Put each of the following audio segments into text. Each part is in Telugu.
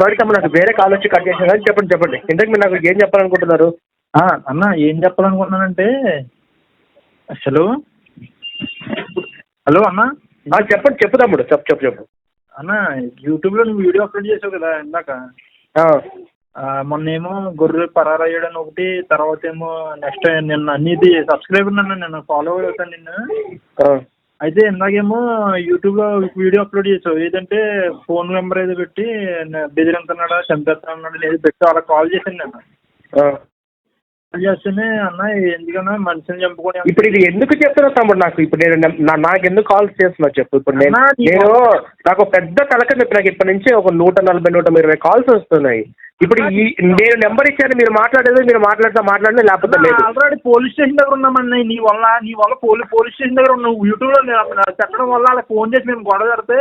సారీ తమ్ముడు నాకు వేరే కాల్ వచ్చి కట్ చేసిన చెప్పండి చెప్పండి. ఇంతకు మీరు నాకు ఏం చెప్పాలనుకుంటున్నారు? అన్న ఏం చెప్పాలనుకుంటున్నానంటే అసలు హలో అన్న? చెప్పండి చెప్పు తమ్ముడు చెప్పు చెప్పు చెప్పు. అన్న యూట్యూబ్లో నువ్వు వీడియో అప్లోడ్ చేసావు కదా ఇందాక. మొన్నేమో గొర్రె పరారయ్యాడని ఒకటి తర్వాత ఏమో నెక్స్ట్ నిన్న నీది సబ్స్క్రైబర్ నన్ను నేను ఫాలో అవుతాను నిన్ను. అయితే ఇందాకేమో యూట్యూబ్లో వీడియో అప్లోడ్ చేసావు. ఏదంటే ఫోన్ నెంబర్ ఏదో పెట్టి బెదిరింతున్నాడా చంపేస్తున్నాడా ఏదో పెట్టి అలా కాల్ చేశాను నేను. చేస్తేనే అన్న ఎందుకన్నా మనిషిని చంపుకొని ఇప్పుడు ఇది ఎందుకు చెప్తున్నావు తమ్ముడు నాకు? ఇప్పుడు నేను నాకు ఎందుకు కాల్ చేస్తున్నావు చెప్పు. ఇప్పుడు నేను నాకు పెద్ద తలక నొప్పి. నాకు ఇప్పటి నుంచి ఒక నూట నలభై నూట ఇరవై కాల్స్ వస్తున్నాయి. ఇప్పుడు ఈ నేను నెంబర్ ఇచ్చాను మీరు మాట్లాడేది మీరు మాట్లాడితే మాట్లాడినా లేకపోతే లేదు. ఆల్రెడీ పోలీస్ స్టేషన్ దగ్గర ఉన్నామన్న నీ వల్ల నీ వల్ల పోలీస్ పోలీస్ స్టేషన్ దగ్గర ఉన్నావు యూట్యూబ్లో నేను చెప్పడం వల్ల వాళ్ళకి ఫోన్ చేసి మేము గొడవ పెడితే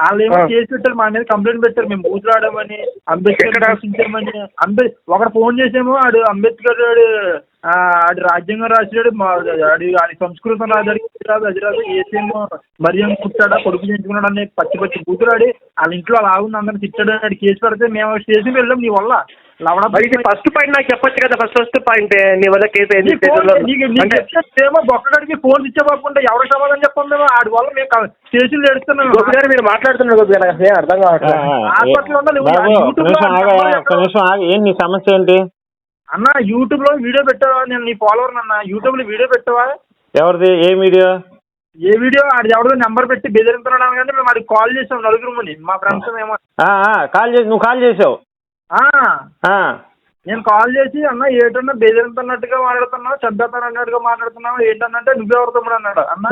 వాళ్ళు ఏమో. కేసు పెట్టారు మా మీద కంప్లైంట్ పెట్టారు మేము బూతులు ఆడామని అంబేద్కర్? దూషించామని అంబే ఒకడు ఫోన్ చేసేమో ఆడు అంబేద్కర్ ఆడు రాజ్యాంగం రాసినాడు మా ఆడి ఆడి సంస్కృతం ఇది రాదు అది రాదు ఏసేమో మరియం పుట్టాడా కొడుకు చేయించుకున్నాడు అని పచ్చి పచ్చి బూతులాడి వాళ్ళ ఇంట్లో అలా ఆగుంది అందరిని తిట్టాడు అని ఆడు కేసు పెడితే మేము స్టేషన్కి వెళ్ళాం నీ వల్ల లవణ మరి ఇది ఫస్ట్ పాయింట్ నాకు చెప్పొచ్చు కదా ఫస్ట్ ఫస్ట్ పాయింట్ నీ వల్ల కేసు అంటే చెప్తేమో బొక్కడికి ఫోన్ ఇచ్చేపోకుండా ఎవరు సమాధానం చెప్పండి ఆడి వల్ల మేము స్టేషన్లో ఏడుస్తున్నాం గోపి గారు మీరు మాట్లాడుతున్నారు గోపి గారు నాకు ఏం అర్థం కావట్లేదు హాస్పిటల్ ఉండాలి, ఏం నీ సమస్య ఏంటి అన్న యూట్యూబ్లో వీడియో పెట్టావా? నేను నీ ఫాలోవర్ అన్న. యూట్యూబ్లో వీడియో పెట్టావా? ఎవరిది? ఏ వీడియో? ఏ వీడియో? ఆడి ఎవరిదో నెంబర్ పెట్టి బెదిరింతున్నాడు కానీ మేము ఆడికి కాల్ చేసాం నలుగురు మా ఫ్రెండ్స్ మేము కాల్ చేసి నువ్వు కాల్ చేసావు. నేను కాల్ చేసి అన్న ఏటన్నా బెదిరింతున్నట్టుగా మాట్లాడుతున్నావు? చంపేస్తాను అన్నట్టుగా మాట్లాడుతున్నావు? ఏంటన్నంటే నువ్వెవరు తమ్ముడు అన్నాడు అన్న.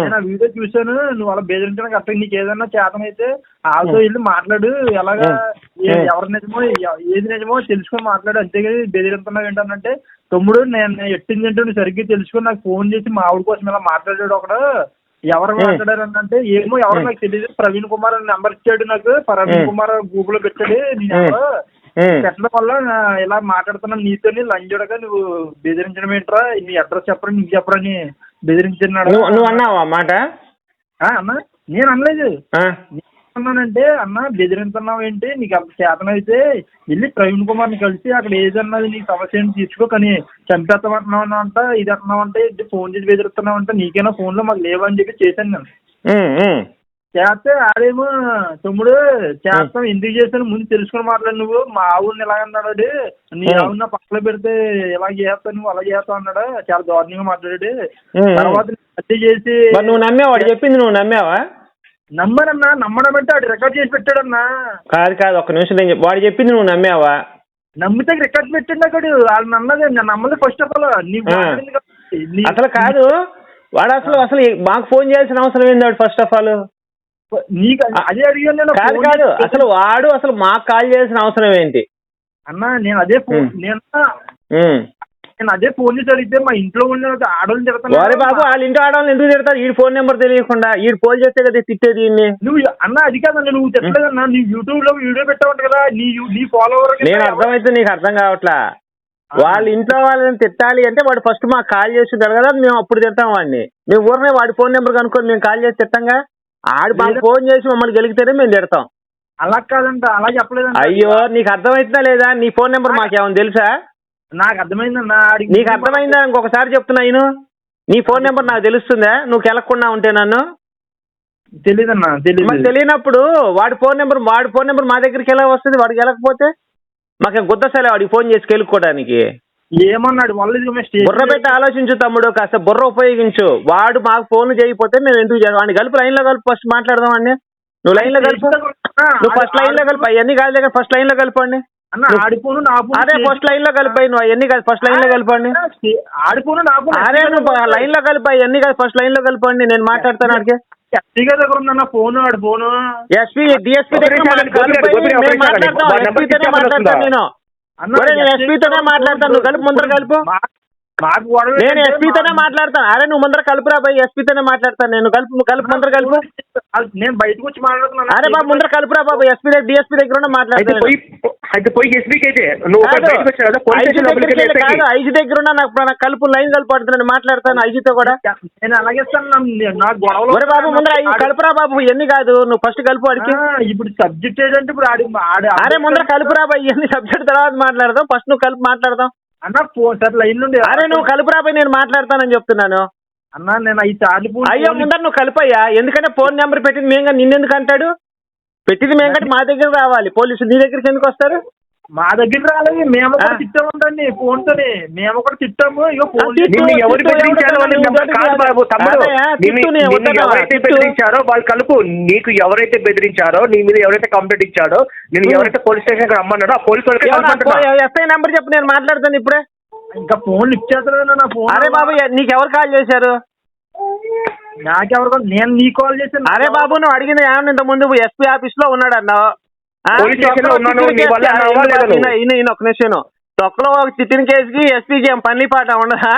నేను ఆ వీడియో చూశాను. నువ్వు అలా బెదిరించడానికి అర్థం నీకు ఏదన్నా చేతనైతే వాళ్ళతో వెళ్ళి మాట్లాడు. ఎలాగా ఎవరు నిజమో ఏది నిజమో తెలుసుకొని మాట్లాడు. అంతేగాని బెదిరింతున్నావు ఏంటంటే తమ్ముడు నేను ఎట్టింది ఏంటో నువ్వు సరిగ్గా తెలుసుకొని నాకు ఫోన్ చేసి మా ఆవిడ కోసం ఇలా మాట్లాడాడు ఒకడు. ఎవరు. మాట్లాడారు అంటే ఏమో ఎవరు నాకు తెలియదు ప్రవీణ్ కుమార్ నెంబర్ ఇచ్చాడు నాకు. ప్రవీణ్. కుమార్ గూగుల్లో పెట్టాడు. నీ ఉం. నెంబర్. ఉం. పెట్టడం వల్ల ఇలా మాట్లాడుతున్నాను నీతోని లంజోడగా నువ్వు బెదిరించడం ఏంట్రా? నీ అడ్రస్ చెప్పరా నీకు చెప్పరని బెదిరించినాడు నువ్వు అన్నావా మాట? అన్న. నేను అనలేదు. అన్నానంటే అన్న బెదిరించున్నావు ఏంటి? నీకు అంత చేతన అయితే వెళ్ళి ప్రవీణ్ కుమార్ని కలిసి అక్కడ ఏదన్నది నీ సమస్య ఏంటి తీర్చుకో కానీ చంపేస్తామంటున్నావు అంట ఇది అంటున్నావు అంటే ఫోన్ చేసి బెదిరిస్తున్నావు అంటే నీకైనా ఫోన్లో మాకు లేవని చెప్పి చేశాను నేను. చేస్తే ఆడేమో తమ్ముడు చేస్తాం. ఎందుకు చేస్తాను ముందు తెలుసుకొని మాట్లాడు నువ్వు. మా ఆవుని ఇలా అన్నాడు వాడు. నీ ఉం. ఆవుని నా పక్కన పెడితే ఇలా చేస్తావు? నువ్వు అలా చేస్తావు అన్నాడు. చాలా దారుణంగా మాట్లాడాడు. తర్వాత హత్య చేసి నువ్వు నమ్మావా? వాడు చెప్పింది నువ్వు నమ్మావా? నమ్మడన్నా నమ్మడం అంటే ఆడు రికార్డ్ చేసి పెట్టాడన్నా. కాదు కాదు ఒక్క నిమిషం నేను వాడు చెప్పింది నువ్వు నమ్మావా? నమ్మితే రికార్డ్ పెట్టండి అక్కడ వాళ్ళు నమ్మదే నేను నమ్మలేదు ఫస్ట్ ఆఫ్ ఆల్ అసలు కాదు. వాడు అసలు అసలు మాకు ఫోన్ చేయాల్సిన అవసరం ఏంది వాడు ఫస్ట్ ఆఫ్ ఆల్ నీకు అదే అడిగాను కాదు అసలు వాడు అసలు మాకు కాల్ చేయాల్సిన అవసరం ఏంటి? అన్నా నేను అదే ఫోన్. నేను. నేను అదే ఫోన్ చేసి అడిగితే మా ఇంట్లో ఉన్న ఆడవాళ్ళు వారే బాబు తిడతాను వాళ్ళ ఇంటి ఆడవాళ్ళు ఎందుకు తిడతారు? ఈ ఫోన్ నెంబర్ తెలియకుండా ఈ ఫోన్ చేస్తే కదా తిట్టేది. నువ్వు అన్న అది కాదన్న నువ్వు చెప్పలేదన్నా నీ యూట్యూబ్లో వీడియో పెట్టావంట కదా నీ నీ ఫాలోవర్ నేను అర్థమైతే నీకు అర్థం కావట్లా? వాళ్ళ ఇంట్లో వాళ్ళని తిట్టాలి అంటే వాడు ఫస్ట్ మాకు కాల్ చేసి ఉంటాడు కదా మేము అప్పుడు తిడతాం వాడిని. మేము ఊరినే వాడి ఫోన్ నెంబర్ కనుక్కొని మేము కాల్ చేసి తిట్టాంగా? ఆడు మాకు ఫోన్ చేసి మమ్మల్ని గెలిగితేనే మేము తిడతాం. అలా కాదంట అలా చెప్పలేదంట. అయ్యో నీకు అర్థమవుతుందా లేదా? నీ ఫోన్ నెంబర్ మాకేమైనా తెలుసా? నాకు అర్థమైందన్న ఆడికి నీకు అర్థమైందా? ఇంకొకసారి చెప్తున్నా నేను నీ ఫోన్ నెంబర్ నాకు తెలుస్తుందా? నువ్వు కెలకుండా ఉంటే నన్ను? తెలీదన్న మరి తెలియదు తెలియనప్పుడు వాడి ఫోన్ నెంబర్ వాడి ఫోన్ నెంబర్ మా దగ్గరికి ఎలా వస్తుంది? వాడికి వెళ్ళకపోతే మాకు గుద్దసలే వాడికి ఫోన్ చేసి కెలుక్కోవడానికి ఏమన్నాడు? మేము బుర్ర పెట్టి ఆలోచించు తమ్ముడు కాస్త బుర్ర ఉపయోగించు. వాడు మాకు ఫోన్ చేయకపోతే మేము ఎందుకు చేయాలి వాడిని కలిపి లైన్లో కలిపి ఫస్ట్ మాట్లాడదాం అండి నువ్వు లైన్లో కలిపి నువ్వు ఫస్ట్ లైన్లో కలిపి అవన్నీ కాదు దగ్గర ఫస్ట్ లైన్లో కలపండి అదే ఫస్ట్ లైన్లో కలిపాయి నువ్వు అవన్నీ కాదు ఫస్ట్ లైన్లో కలపండి అరే నువ్వు లైన్లో కలిపాయి అవన్నీ కాదు ఫస్ట్ లైన్లో కలపండి నేను మాట్లాడతాను అడిగే ఎస్పీ గారి దగ్గర ఉందన్న ఫోన్ ఆడి ఫోను. ఎస్పీ డిఎస్పీ దగ్గర మాట్లాడతాను? నేను. మాట్లాడతాను. కలిపి ముందర కలుపు. నాకు నేను ఎస్పీతోనే మాట్లాడతాను. అరే నువ్వు ముందర కలుపురా బాయ్ ఎస్పీతోనే మాట్లాడతాను నేను. కలుపు కలుపు ముందర కలుపు. నేను బయటకు వచ్చి మాట్లాడుతున్నాను. అరే బాబు ముందర కలుపురా బాబు. ఎస్పీ దగ్గర డిఎస్పీ దగ్గర మాట్లాడతాను అయితే పోయి ఎస్పీకి అయితే నువ్వు కాదు ఐజీ దగ్గర ఉన్న నాకు కలుపు లైన్ కలుపు పడుతున్నాను మాట్లాడతాను ఐజీతో కూడా. నేను అలాగే ఒరే బాబు ముందర కలుపురా బాబు. ఇవన్నీ కాదు నువ్వు ఫస్ట్ కలుపు అడిగి ఇప్పుడు సబ్జెక్ట్ ఏంటంటే ఇప్పుడు అరే ముందర కలుపురా బాయ్ ఇవన్నీ సబ్జెక్ట్ తర్వాత మాట్లాడదాం. ఫస్ట్ నువ్వు కలుపు మాట్లాడదాం. అన్న ఫోన్ సార్ లైన్ నుండి అరే నువ్వు కలుపురా బాయ్ నేను మాట్లాడతానని చెప్తున్నాను. అన్న నేను ఫోన్ అయ్యో ముందర నువ్వు కలిపయ్యా. ఎందుకంటే ఫోన్ నెంబర్ పెట్టింది మేము నిన్నెందుకు అంటాడు? పెట్టింది మేము కంటే మా దగ్గర రావాలి. పోలీసులు నీ దగ్గరికి ఎందుకు వస్తారు? మా దగ్గర రాలేదు మేము కూడా. తిట్టామండి ఫోన్ తోని మేము కూడా తిట్టాము ఇక ఫోన్ ఎవరు బెదిరించారో కాదు బాబు తమ్ముడు ఎవరైతే. బెదిరించారో వాళ్ళు కలుపు నీకు ఎవరైతే బెదిరించారో నీ మీద ఎవరైతే కంప్లైంట్ ఇచ్చాడో నేను. ఎవరైతే పోలీస్ స్టేషన్ రమ్మన్నాడో ఆ పోలీస్ వాళ్ళకి ఎస్ఐ నెంబర్ చెప్పు నేను మాట్లాడతాను ఇప్పుడే ఇంకా ఫోన్ చేస్తలేదు నా ఫోన్ అరే బాబు నీకు ఎవరు కాల్ చేశారు నాకెవరు నేను నీ కాల్ చేశాను అరే బాబు నువ్వు అడిగింది ఏమన్నా ఇంత ముందు ఎస్పీ ఆఫీస్లో ఉన్నాడు అన్నావు? పోలీస్ స్టేషన్లో తొక్కలో ఉన్నాను, చిట్టిన నీ వల్ల కేసుకి- అన్నావా లేదా. నువ్వు? ఈయన- ఈయన- ఈయన ఒక నిమిషం తొక్కలో ఒక తిట్టిన కేసుకి ఎస్పీకి ఏం పని పాట ఉండదా?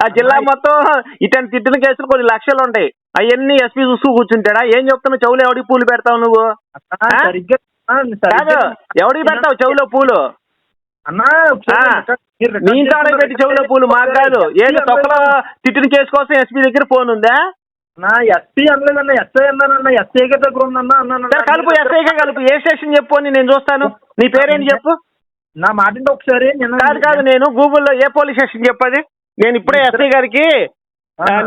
ఆ జిల్లా మొత్తం ఇటువంటి తిట్టిన కేసులు కొన్ని లక్షలు ఉంటాయి అవన్నీ ఎస్పీ చూస్తూ కూర్చుంటాడా? ఏం చెప్తున్నావు చెవులు ఎవడికి పూలు పెడతావు నువ్వు? అన్నా, ఆ? సరిగ్గా ఆ, కాదు సరిగ్గా ఎవడికి పెడతావు చెవులో పూలు? అన్నా మీరు ఇంట్లో చేసుకుంటే పెట్టి చెవులో పూలు మాకు కాదు. ఏంటి తొక్కలో తిట్టిన కేసు కోసం ఎస్పీ దగ్గర ఫోన్ ఉందా? నా ఎస్పీ అనలేదన్న ఎస్ఐ అన్నానన్న ఎస్ఐ గారి దగ్గర ఉందన్న అన్నాను కలుపు ఎస్ఐగా కలుపు. ఏ స్టేషన్ చెప్పు అని నేను చూస్తాను. నీ పేరేంటి చెప్పు? నా మాట ఒకసారి కాదు కాదు నేను గూగుల్లో ఏ పోలీస్ స్టేషన్ చెప్పది నేను ఇప్పుడే ఎస్ఐ గారికి.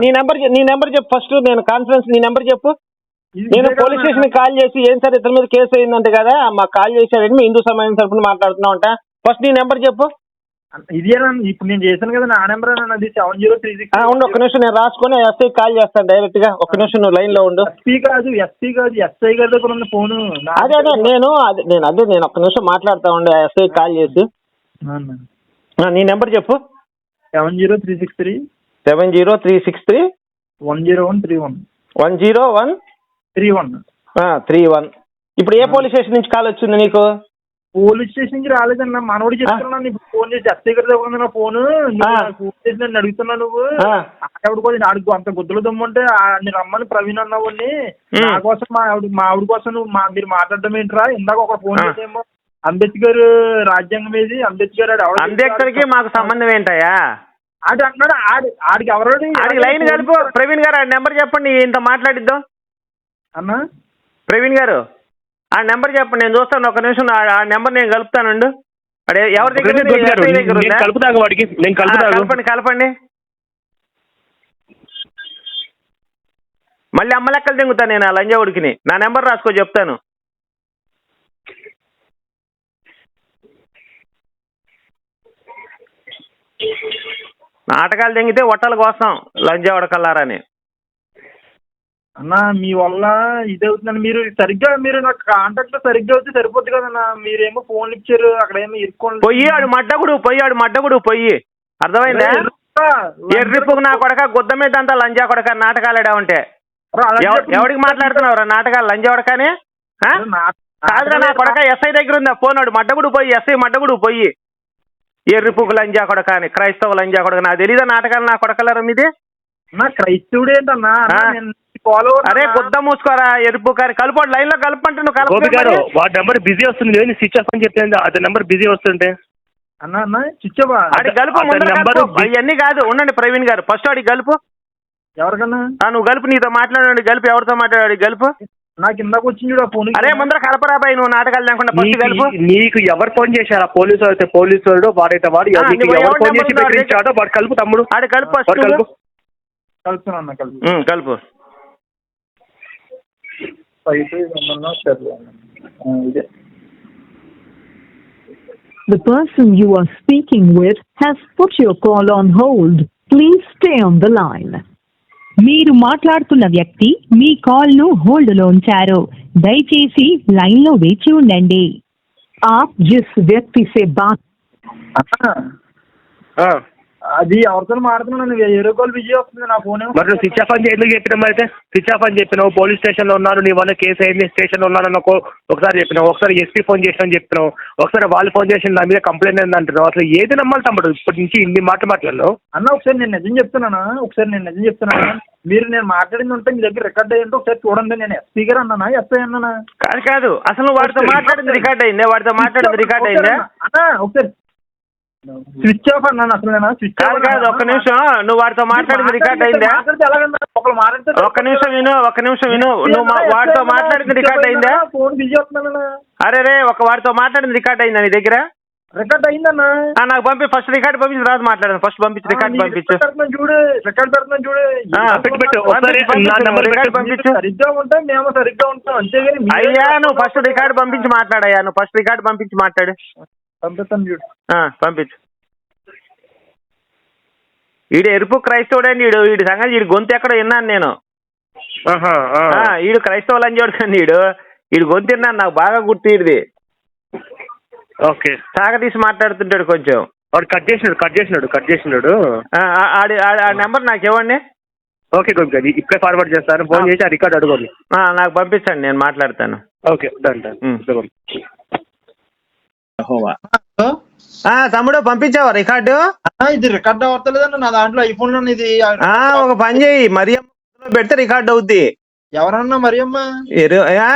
నీ నెంబర్ నీ నెంబర్ చెప్పు ఫస్ట్ నేను కాన్ఫరెన్స్ నీ నెంబర్ చెప్పు. నేను పోలీస్ స్టేషన్ కాల్ చేసి ఏం సార్ ఇతని మీద కేసు అయిందంటే కదా మాకు కాల్ చేశారండి మీ హిందూ సమాజం తరఫున మాట్లాడుతున్నావు అంట. ఫస్ట్ నీ నెంబర్ చెప్పు. ఇదేనా ఇప్పుడు నేను చేశాను కదా నా నెంబర్ అది సెవెన్ జీరో త్రీ సిక్స్ ఉండు ఒక్క నిమిషం నేను రాసుకొని ఎస్ఐ కాల్ చేస్తాను డైరెక్ట్గా. ఒక్క నిమిషం నువ్వు లైన్లో ఉండు. ఎస్పీ కాదు ఎస్పీ కాదు ఎస్ఐ గారి దగ్గర ఉన్న ఫోను అదే అదే నేను అదే నేను అదే నేను ఒక్క నిమిషం మాట్లాడుతా ఉండే ఎస్ఐ కాల్ చేసి. నీ నెంబర్ చెప్పు. Seven zero three six three seven zero three six three one zero one three one one zero one three one three one ఇప్పుడు ఏ పోలీస్ స్టేషన్ నుంచి కాల్ వచ్చింది నీకు? పోలీస్ స్టేషన్ నుంచి రాలేదన్న మనోడు చెప్తున్నాను ఇప్పుడు ఫోన్ చేసి ఎస్ఐ గారి దగ్గర ఉంది నా ఫోన్. ఫోన్ చేసి నన్ను అడుగుతున్నా నువ్వు. ఆవిడ కూడా ఆడికి అంత గుద్దలు దమ్ముంటే నేను రమ్మని ప్రవీణ్ అన్నావుని ఉమ్. నా కోసం మా ఆవిడ మా ఆవిడ కోసం నువ్వు మా మీరు మాట్లాడడం ఏంట్రా? ఇందాక ఒక ఫోన్. చేసేమో అంబేద్కర్ రాజ్యాంగం ఏది అంబేద్కర్ ఆడు ఎవడో అంబేద్కర్కి మాకు సంబంధం ఏంటయ్యా? ఆడు అంటున్నాడు ఆడి ఆడికి ఎవరో ఆడికి లైన్ కలుపు. ప్రవీణ్ గారు ఆ నెంబర్ చెప్పండి ఇంత మాట్లాడిద్దాం. అన్నా? ప్రవీణ్ గారు. ఆ నెంబర్ చెప్పండి నేను చూస్తాను ఒక నిమిషం ఆ- నెంబర్ నేను కలుపుతానండి. అడే ఎవరి దగ్గర? కలుపుతాను వాడికి నేను కలుపుతాను కలపండి కలపండి. మళ్ళీ అమ్మ లెక్కలు తింగుతాను నేను ఆ లంజావుడికి నా నెంబర్ రాసుకో చెప్తాను. నాటకాలు తెంగితే ఒట్టల కోసం లంజావుడ కల్లారని. అన్నా మీ వల్ల ఇది అవుతుందని మీరు సరిగ్గా మీరు నాకు కాంటాక్ట్లో సరిగ్గా అవుతే సరిపోద్ది కదన్నా. మీరేమో ఫోన్ ఇచ్చారు అక్కడ ఏమో ఇరుక్కోండి. పొయ్యి ఆడు మడ్డగుడు పొయ్యి ఆడు మడ్డగుడు పొయ్యి. అర్థమైందా? ఎర్రిపుకు నా కొడక గుద్ద మీద అంతా లంజా కొడక నాటకాలు ఉంటే? ఎవ- ఎవడికి మాట్లాడుతున్నావు నాటకాలు లంజావడకని కాదురా నా కొడక ఎస్ఐ దగ్గర ఉందా? ఫోన్ వాడు మడ్డగుడు పోయి ఎస్ఐ మడ్డగుడు పోయి ఎర్రిపుకు లంజా కొడక అని క్రైస్తవ లంజా కొడక నాకు తెలీదా నాటకాలు నా కొడకలరా మీది? నా క్రైస్తవుడు ఏంటన్నా అన్నా, ఆ? నేను ఫాలో అరే గుద్ద మూసుకోరా ఎరుపు కాని కలుపు లైన్లో కలపంటే నువ్వు గోపి కలప గారు వాడి నెంబర్ బిజీ వస్తుంది నేను స్విచ్ ఆఫ్ అని చెప్తాను అది నెంబర్ బిజీ వస్తుంటే. అన్న అన్న చిచ్చబా ఆడి గలుపు అతని ముందర కలుపు. అవన్నీ కాదు. ఉండండి ప్రవీణ్ గారు. ఫస్ట్ ఆడి గలుపు ఎవరికన్నా? ఆ, నువ్వు గలుపు నీతో మాట్లాడండి గలుపు ఎవరితో మాట్లాడాడు గలుపు నాకు ఇందాక వచ్చింది చూడు ఆ ఫోన్ అరే ముందర కలపరా బాయ్. నువ్వు నాటకాలు లేకుండా ఫస్ట్ నీకు గలుపు నీకు ఎవరు ఫోన్ చేశారు? పోలీసు అయితే పోలీసు వాడు వాడైతే వాడు? ఆ, నీకు నువ్వు ఎవరు ఎవరి ఫోన్ చేసి వాడి బెదిరించాడో వాడు కలుపు తమ్ముడు. ఆడి కలుపు ఫస్ట్ కలుపు. కలుపుతున్నా అన్న కలుపు. ఉమ్, కలుపు అయితే ఏమన్నా సరే ఆ, ఇదే The person you are speaking with has put your call on hold. Please stay on the line. మీరు మాట్లాడుతున్న వ్యక్తి మీ కాల్ ను హోల్డ్ లో ఉంచారు దయచేసి లైన్ లో వేచి ఉండండి आप जिस व्यक्ति से बात అన్న ఆ, అది ఎవరితో మాట్లాడుతున్నాను ఏరో కాల్ బిజీ వస్తుంది నా ఫోన్ మరి నువ్వు స్విచ్ ఆఫ్ అని ఎందుకు చెప్పినావు అయితే? స్విచ్ ఆఫ్ అని చెప్పినావు పోలీస్ స్టేషన్లో ఉన్నాను నీ వల్ల కేసు అయింది స్టేషన్లో ఉన్నాను ఒక ఒకసారి చెప్పినావు ఒకసారి ఎస్పీ ఫోన్ చేసిన అని చెప్పినావు ఒకసారి వాళ్ళు ఫోన్ చేసి నా మీద కంప్లైంట్ అయింది అంటున్నావు? అసలు ఏది నమ్మాలి తమ్ముడు? ఇప్పటి నుంచి ఇన్ని మాట మాట్లాడినావు. అన్న ఒకసారి నేను నిజం చెప్తున్నానా? ఒకసారి నేను నిజం చెప్తున్నానా? మీరు నేను మాట్లాడింది ఉంటే మీ దగ్గర రికార్డ్ అయ్యి ఉంటే ఒకసారి చూడండి నేను స్పీకర్ అన్నానా? ఎస్ఐ అన్నానా? కాదు కాదు. అసలు నువ్వు వాడితో మాట్లాడింది రికార్డ్ అయిందే? వాడితో మాట్లాడింది రికార్డ్ అయిందే? అన్నా ఒకసారి స్విచ్ ఆఫ్ అన్నాను అసలు నేను. స్విచ్ కాదు కాదు ఒక్క నిమిషం. నువ్వు వాడితో మాట్లాడింది రికార్డ్ అయిందా? ఒక్క నిమిషం విను ఒక్క నిమిషం విను. నువ్వు వాడితో మాట్లాడింది రికార్డ్ అయిందా? ఫోన్ బిజీ అరే రే ఒక వాడితో మాట్లాడింది రికార్డ్ అయిందా నీ దగ్గర? రికార్డ్ అయిందన్నా. నాకు పంపి ఫస్ట్ రికార్డ్ పంపించి తర్వాత మాట్లాడదాం. ఫస్ట్ పంపించి రికార్డ్ పంపించు. చూడు రికార్డ్ పెడుతున్నాను చూడు. పెట్టు, పెట్టు. రికార్డ్. పంపించు. సరిగ్గా ఉంటాం మేము సరిగ్గా ఉంటాం. అంతేగాని అయ్యా నువ్వు ఫస్ట్ రికార్డ్ పంపించి మాట్లాడయ్యా. నువ్వు ఫస్ట్ రికార్డ్ పంపించి మాట్లాడు. పంపిస్తాను చూడు. పంపించు. ఈడు ఎరుపు క్రైస్తవుడండి ఈడు ఈడు సంగతి ఈడు గొంతు ఎక్కడో విన్నాను నేను. ఈడు క్రైస్తవులు అని చూడకండి ఈడు. ఈడు గొంతు విన్నాను నాకు బాగా గుర్తు ఈడిది. ఓకే. సాగదీసి మాట్లాడుతుంటాడు కొంచెం. వాడు కట్ చేసినాడు కట్ చేసినాడు కట్ చేసినాడు. ఆడి ఆ నెంబర్ నాకు ఇవ్వండి. ఓకే గోపి గారు ఇప్పుడే ఫార్వర్డ్ చేస్తాను. ఫోన్ చేసి ఆ రికార్డ్ అడగండి ఆ, నాకు పంపించండి నేను మాట్లాడతాను. Okay done done. ఆ, తమ్ముడు పంపించావా రికార్డు? ఇది రికార్డ్ అవ్వట్లేదన్న నా దాంట్లో ఐఫోన్లో ఇది ఆ, ఒక పని చేయి మరి పెడితే రికార్డ్ అవుద్ది. ఎవరన్నా మరి అమ్మ ఎరు ఆ?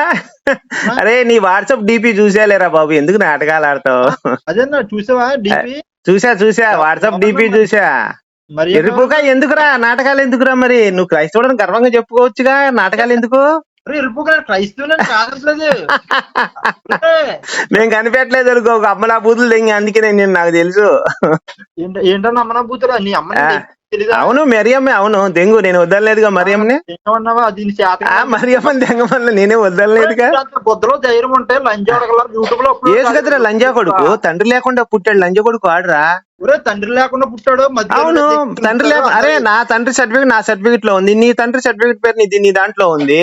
అరే నీ వాట్సాప్ డిపి చూసేలేరా బాబు ఎందుకు నాటకాలు ఆడతావు? అదేనా చూసావా డిపి? చూసా చూసా వాట్సాప్ డిపి చూసా. మరి ఎరుపుగా ఎందుకురా నాటకాలు ఎందుకురా మరి? నువ్వు క్రైస్తవుడని గర్వంగా చెప్పుకోవచ్చుగా నాటకాలు ఎందుకు? నేను కనిపెట్టలేదు అనుకో ఒక అమ్మలా బూతులు తెంగి అందుకే నేను నాకు తెలుసు. ఏంట- ఏంటన్నా అమ్మన బూతురా నీ అమ్మని. తెలీదా? అవును మరియమ్మే అవును. దెంగు నేను వద్దలేదుగా మరియమ్మని ఏమన్నావా అది నీ చేత ఆ మరియమ్మని దెంగమల్ల నేనే వద్దలేదుగా బుద్ధలో ధైర్యం ఉంటే అడగల యూట్యూబ్లో upload ఏసు కదరా లంజా కొడుకు తండ్రి లేకుండా పుట్టాడు లంజా కొడుకు ఆడరా. ఒరే తండ్రి లేకుండా పుట్టాడు అవును తండ్రి లేకుండా అరే నా తండ్రి సర్టిఫికేట్ నా సర్టిఫికేట్లో ఉంది. నీ తండ్రి సర్టిఫికేట్ పేరు నీది నీ దాంట్లో ఉంది.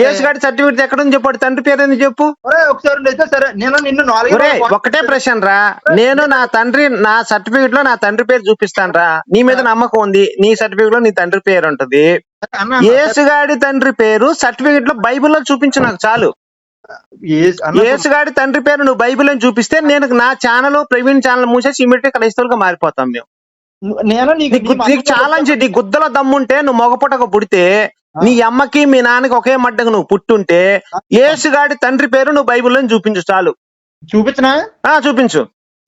యేసు గారి సర్టిఫికేట్ ఎక్కడ ఉంది చెప్పాడు తండ్రి పేరు ఎందుకు చెప్పు? ఒరే ఒకసారి అయితే సరే నేను నిన్ను నాలుగు ఒకటే ప్రశ్న రా. నేను నా తండ్రి నా సర్టిఫికేట్లో నా తండ్రి పేరు చూపిస్తాను రా. నీ మీద నమ్మకం ఉంది. నీ సర్టిఫికేట్లో నీ తండ్రి పేరు ఉంటది. యేసుగాడి తండ్రి పేరు సర్టిఫికేట్లో బైబిల్లో చూపించు నాకు చాలు. ఏస్- యేసుగాడి తండ్రి పేరు నువ్వు బైబిల్లో చూపిస్తే నేను నా ఛానల్ ప్రవీణ్ ఛానల్ మూసేసి ఇమీడియట్ క్రైస్తవులుగా మారిపోతాం మేము. నేను నీకు ఛాలెంజ్ నీ గుద్దల దమ్ముంటే నువ్వు మగపుటక పుడితే నీ అమ్మకి మీ నాన్నకి ఒకే మడ్డకు నువ్వు పుట్టుంటే యేసుగాడి తండ్రి పేరు నువ్వు బైబిల్లో చూపించు చాలు. చూపించనా? ఆ చూపించు.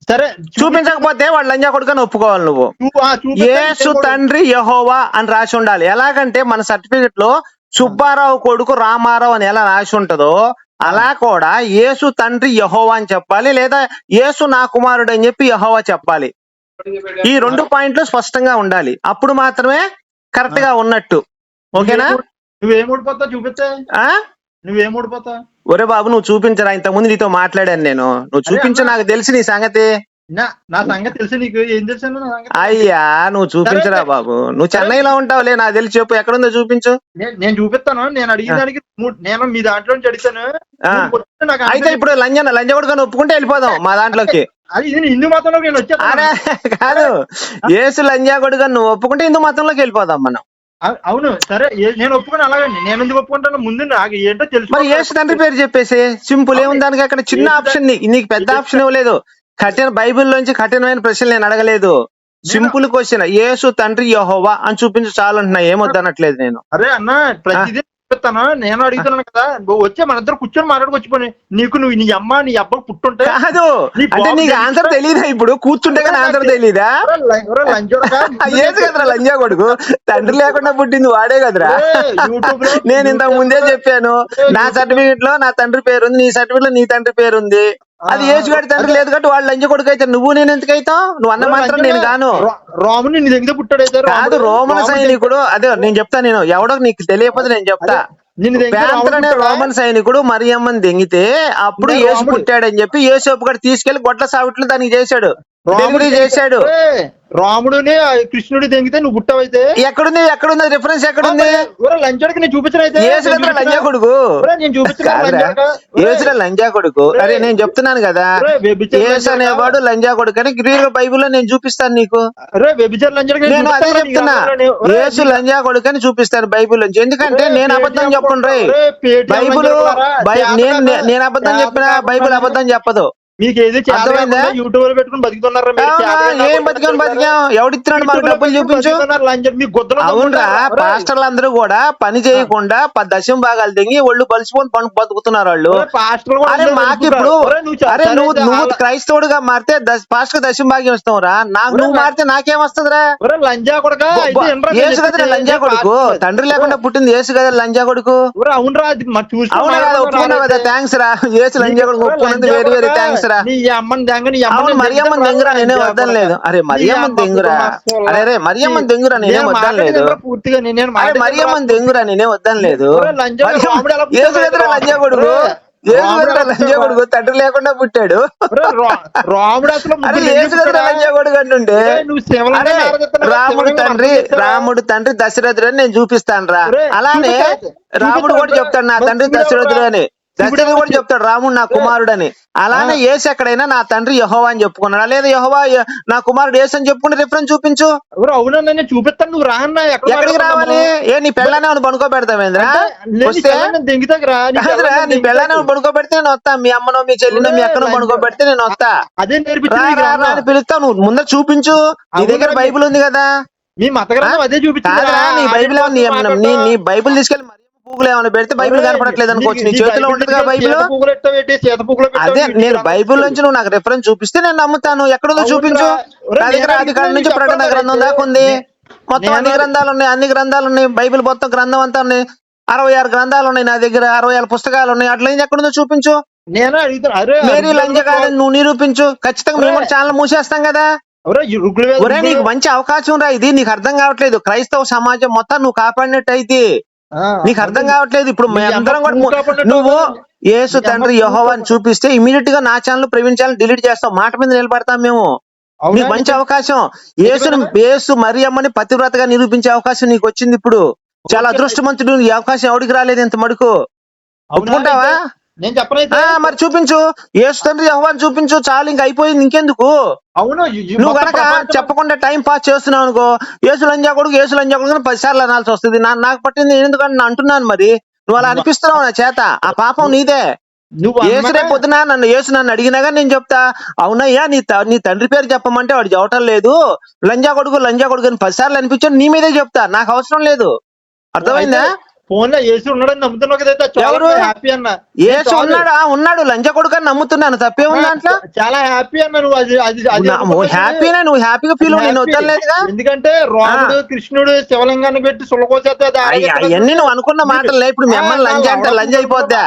సరే చూపించకపోతే వాళ్ళు లంజా కొడుకని ఒప్పుకోవాలి నువ్వు. యేసు తండ్రి యహోవా అని రాసి ఉండాలి. ఎలాగంటే మన సర్టిఫికెట్లో సుబ్బారావు కొడుకు రామారావు అని ఎలా రాసి ఉంటదో అలా కూడా యేసు తండ్రి యహోవా అని చెప్పాలి లేదా యేసు నా కుమారుడు అని చెప్పి యహోవా చెప్పాలి. ఈ రెండు పాయింట్లు స్పష్టంగా ఉండాలి. అప్పుడు మాత్రమే కరెక్ట్గా ఉన్నట్టు. ఓకేనా? నువ్వేం ఓడిపోతావు చూపిస్తే ఆ? నువ్వేం ఓడిపోతావు ఒరే బాబు నువ్వు చూపించరా? ఇంతకుముందు నీతో మాట్లాడాను నేను. నువ్వు చూపించు నాకు తెలిసి నీ సంగతి. నా నా సంగతి తెలుసు నీకు. ఏం తెలుసు అయ్యా నువ్వు చూపించరా బాబు. నువ్వు చెన్నైలో ఉంటావులే నాకు తెలిసి చెప్పు. ఎక్కడుందో చూపించు. నేను- చూపిస్తాను. నేను అడిగిన నేను మీ దాంట్లో నుంచి అడిగాను. అయితే ఇప్పుడు లంజ లంజ కొడుకొని ఒప్పుకుంటే వెళ్ళిపోదాం మా దాంట్లోకి. హిందూ మతంలో నేను వచ్చాను కాదు. యేసు లంజా కొడుకు నువ్వు ఒప్పుకుంటే హిందూ మతంలోకి వెళ్ళిపోదాం మనం. అవును. సరే నేను ఒప్పుకుని అలాగండి. నేను ఎందుకు ఒప్పుకుంటాను ముందు నాకు ఏంటో తెలుసు మరి యేసు తండ్రి పేరు చెప్పేసి సింపుల్ ఏముంది దానికి? అక్కడ చిన్న ఆప్షన్ నీ- నీకు పెద్ద ఆప్షన్ ఇవ్వలేదు. కఠిన బైబిల్లోంచి కఠినమైన ప్రశ్నలు నేను అడగలేదు. సింపుల్ క్వశ్చన్ యేసు తండ్రి యహోవా అని చూపించు చాలు అంటున్నా ఏమొద్దనట్లేదు నేను. అరే అన్న ప్రతిదీ చెప్తాను? నేను అడుగుతున్నాను కదా. వచ్చే మన ఇద్దరు కూర్చొని మాట్లాడుకొచ్చి పోనీ నీకు నువ్వు నీ అమ్మ నీ అబ్బకు పుట్టుంటే కాదు. అంటే నీకు? ఆన్సర్ తెలియదా ఇప్పుడు? కూర్చుంటే కానీ ఆన్సర్ లంచోడకా, ఏసు కదరా లంజా కొడుకు? తండ్రి లేకుండా పుట్టింది వాడే కదరా? నేను ఇంతకు ముందే చెప్పాను నా సర్టిఫికెట్లో నా తండ్రి పేరు ఉంది నీ సర్టిఫికెట్లో నీ తండ్రి పేరు ఉంది అది ఆ, యేసుగాడి తండ్రి లేదు కాబట్టి వాళ్ళు లంజ కొడుకు అయితే నువ్వు నేను ఎందుకు అవుతావు నువ్వు అన్న మాత్రం నేను గాను రాముని నీ దగ్గర పుట్టాడు అయితే కాదు రోమన్ సైనికుడు. అదే నేను చెప్తా నేను. ఎవడో నీకు తెలియకపోతే నేను చెప్తా. అనే రోమన్ సైనికుడు మరియమ్మని దెంగితే అప్పుడు యేసు రాముడు. పుట్టాడని చెప్పి యేసు ఒప్పుకొని తీసుకెళ్ళి గొడ్ల సావిట్లు దానికి చేశాడు. డెలివరీ చేశాడు. రాముడిని కృష్ణుడి దెంగితే నువ్వు పుట్టావైతే? ఎక్కడుంది ఎక్కడుంది రిఫరెన్స్ ఎక్కడుంది? లంచడికి నేను చూపించిన అయితే. లంజా కొడుకు? నేను చూపించిన లంజా కొడుకు? అరే నేను చెప్తున్నాను కదా. ఏసు. అనేవాడు లంజా కొడుకు అని గ్రీక్ బైబిల్లో నేను చూపిస్తాను నీకు. నేను అదే చెప్తున్నా. లంజా కొడుకు అని చూపిస్తాను బైబిల్ నుంచి. ఎందుకంటే నేను అబద్ధం పేటీఎం చెప్పను రే ఒరేయ్, పేటీఎం బైబిల్ నేను నేను అబద్ధం చెప్పినా బైబిల్ అబద్ధం చెప్పదు. మీకు ఏది అర్థమైందా? యూట్యూబ్లో పెట్టుకుని బతుకుతున్నారా ఏం బతికాం. బతికాం ఎవడిస్తున్నాడు మాకు డబ్బులు చూపించు? అవునరా పాస్టర్లు అందరూ కూడా పని చేయకుండా దశం భాగాలు తెంగి ఒళ్ళు బలిసిపోని పని బతుకుతున్నారు వాళ్ళు. మాకు ఇప్పుడు అరే నువ్వు నువ్వు క్రైస్తవుడుగా మారితే పాస్టర్ దశం భాగ్యం ఇస్తావు రా నాకు నువ్వు మారితే నాకేం వస్తుందిరా లంజా కొడక? ఏసు కదా లంజా కొడుకు? తండ్రి లేకుండా పుట్టింది ఏసు కదా లంజా కొడుకు? అవునా ఒప్పుకున్నావు కదా. థ్యాంక్స్ రా. ఏసు లంజా కొడుకు వెరీ వెరీ థ్యాంక్స్ రా నీ అమ్మని దెంగ నీ దెంగురా నేనే వద్దాం లేదు అరే మరియమ్మ దెంగురా అరే అరే మరియమ్మ దెంగురా నేనే వద్దాం లేదు పూర్తిగా నేను రా. దెంగురా నేనే వద్దాం లేదు ఏసు? కదరా లంజా కొడుకు తండ్రి లేకుండా పుట్టాడు రా- రాముడు అసలు అరే ముగ్గురు ఏసు కదరా ఎందుకు లంజా కొడుకు అంటుండే రాముడు తండ్రి? రాముడు తండ్రి దశరథుడు అని నేను చూపిస్తాను రా అలానే. రాముడు కూడా. చెప్తాడు నా తండ్రి దశరథుడు? అని దశరథుడు కూడా ఎవరు? చెప్తాడు రాముడు నా కుమారుడు అని అలానే ఏసు ఎక్కడైనా నా తండ్రి యహోవా అని చెప్పుకున్నాడు? లేదా యహోవా నా కుమారుడు ఏసు అని చెప్పుకుని రిఫరెన్స్ చూపించు. ఒరేయ్, అవునన్నా నేను చూపిస్తాను నువ్వు రా అన్న ఎక్కడ ఎక్కడికి రావాలి? ఏ నీ పెళ్ళానే పడుకోబెడతావేంద్రా అంటే నేను నీ వస్తే. పెళ్ళానే పడుకోబెడితే నేను వస్తా. మీ అమ్మనో మీ చెల్లినో మీ అక్కనో ఒరేయ్, పడుకోబెడితే నేను వస్తా. అదే అని పిలుస్తావు నువ్వు. ముందర చూపించు. నీ దగ్గర అవునా? బైబిల్ ఉంది కదా. మీ మత గ్రంథం అదే కాదురా నీ బైబిల్ నీ బైబిల్ తీసుకెళ్ళి పూగులు ఏమైనా పెడితే బైబిల్ కనపడట్లేదు అనుకోవచ్చు. నీ చేతిలో ఉంటది కదా బైబిల్? అదే నేను బైబిల్. నుంచి నువ్వు నాకు రిఫరెన్స్ చూపిస్తే నేను నమ్ముతాను. అవునురా. చూపించు. అడిగితే నుంచి ప్రకటన గ్రంథం. దాకా ఉంది. మొత్తం నేను అన్ని గ్రంథాలు ఉన్నాయి. అన్ని గ్రంథాలు ఉన్నాయి. బైబిల్ మొత్తం గ్రంథం అంతా ఉన్నాయి. అరవై ఆరు గ్రంథాలు ఉన్నాయి నా దగ్గర. అరవై ఆరు పుస్తకాలు ఉన్నాయి. అట్లా ఎక్కడుందో చూపించు. నేను మేరీ లంజ కాదని నువ్వు నిరూపించు. ఖచ్చితంగా మేము ఛానల్ మూసేస్తాం కదా. నీకు మంచి అవకాశం రా. ఇది నీకు అర్థం కావట్లేదు. క్రైస్తవ సమాజం మొత్తం నువ్వు కాపాడినట్టు అయితే నీకు అర్థం కావట్లేదు. ఇప్పుడు మీ అమ్మ అందరం కూడా నువ్వు. యేసు తండ్రి పువ్వు యహోవా అని చూపిస్తే ఇమీడియట్గా నా ఛానల్ ప్రవీణ్ ఛానల్ డిలీట్ చేస్తాం మాట మీద నిలబడతాం మేము? నీకు మంచి అవకాశం. యేసుని యేసు మరియమ్మని పతివ్రతగా నిరూపించే అవకాశం నీకు వచ్చింది ఇప్పుడు. చాలా ఓకే. అదృష్టవంతుడు. ఈ అవకాశం ఎవడికి రాలేదు ఇంత మడుకు? ఒప్పుకుంటావా? నేను చెప్పనైతే మరి చూపించు. యేసు తండ్రి యహోవాని చూపించు. చాలు ఇంక అయిపోయింది ఇంకెందుకు? అవును నువ్వు గనక చెప్పకుండా టైం పాస్ చేస్తున్నావు అనుకో యేసు లంజా కొడుకు యేసు లంజా కొడుకు పది సార్లు అనాల్సి వస్తుంది. నాకు పట్టింది నేను ఎందుకంటే నేను అంటున్నాను మరి? నువ్వు అలా అనిపిస్తున్నావు నా చేత? ఆ పాపం నీదే. నువ్వు అన్నమాట- రేపు పొద్దున నన్ను యేసు నన్ను అడిగినా కానీ నేను చెప్తా అవునయ్యా నీ నీ తండ్రి పేరు చెప్పమంటే వాడు చెప్పటం లేదు. లంజా కొడుకు లంజా కొడుకు అని పది సార్లు అనిపించాను నీ మీదే చెప్తా. నాకు అవసరం లేదు. అర్థమైందా? ఫోన్లో ఏసీ ఉన్నాడని నమ్ముతున్నావు కదా చాలా ఎవరు? హ్యాపీ అన్న. ఉన్నాడా ఉన్నాడు లంజా కొడుకు అని నమ్ముతున్నాను తప్పే ఉంది దాంట్లో చాలా హ్యాపీ అన్న నువ్వు అది అది అది నువ్వు హ్యాపీనా నువ్వు హ్యాపీగా ఫీల్ నేను. వద్దలేదుగా ఎందుకంటే రాముడు కృష్ణుడు శివలింగాన్ని పెట్టి సులకోసేస్తే అది ఆరాధిస్తున్నారు. అవన్నీ నువ్వు అనుకున్న మాటలే ఇప్పుడు మీ అమ్మ ఆ, లంజ నా అంటే లంజ అయిపోద్దా.